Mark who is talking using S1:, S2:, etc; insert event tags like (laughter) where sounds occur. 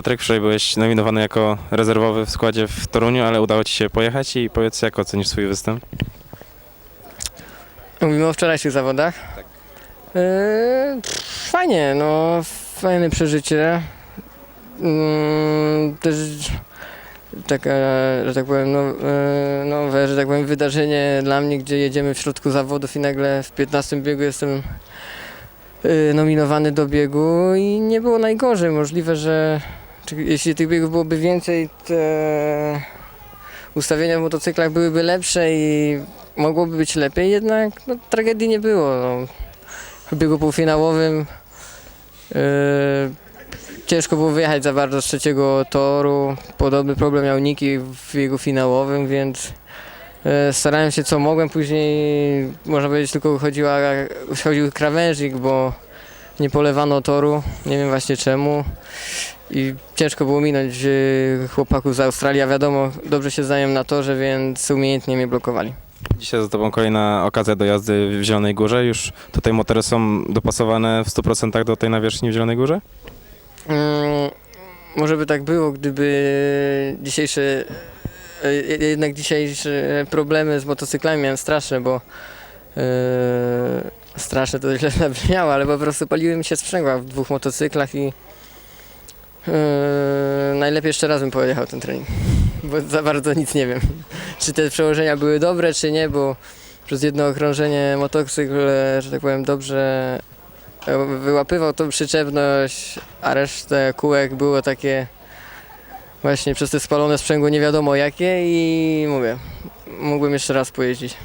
S1: Patryk, wczoraj byłeś nominowany jako rezerwowy w składzie w Toruniu, ale udało Ci się pojechać i powiedz, jak ocenisz swój występ?
S2: Mówimy o wczorajszych zawodach? Tak. fajnie, no fajne przeżycie. Mm, też taka, że tak powiem, no, e, nowe, że tak powiem, wydarzenie dla mnie, gdzie jedziemy w środku zawodów i nagle w 15 biegu jestem e, nominowany do biegu i nie było najgorzej. Możliwe, że jeśli tych biegów byłoby więcej, te ustawienia w motocyklach byłyby lepsze i mogłoby być lepiej, jednak no, tragedii nie było. No. W biegu półfinałowym yy, ciężko było wyjechać za bardzo z trzeciego toru. Podobny problem miał Niki w biegu finałowym, więc yy, starałem się co mogłem. Później można powiedzieć tylko chodziła, chodził krawężnik, bo nie polewano toru. Nie wiem właśnie czemu. I ciężko było minąć yy, chłopaków z Australii, a wiadomo, dobrze się znają na torze, więc umiejętnie mnie blokowali.
S1: Dzisiaj za Tobą kolejna okazja do jazdy w Zielonej Górze. Już tutaj motory są dopasowane w 100% do tej nawierzchni w Zielonej Górze?
S2: Mm, może by tak było, gdyby dzisiejsze, e, jednak dzisiejsze problemy z motocyklami miałem straszne, bo e, straszne to źle (laughs) zabrzmiało, ale po prostu paliły mi się sprzęgła w dwóch motocyklach i e, najlepiej jeszcze raz bym pojechał ten trening, bo za bardzo nic nie wiem, (laughs) czy te przełożenia były dobre, czy nie, bo przez jedno okrążenie motocykl, że tak powiem, dobrze wyłapywał tą przyczepność, a resztę kółek było takie właśnie przez te spalone sprzęgło nie wiadomo jakie i mówię, mógłbym jeszcze raz pojeździć.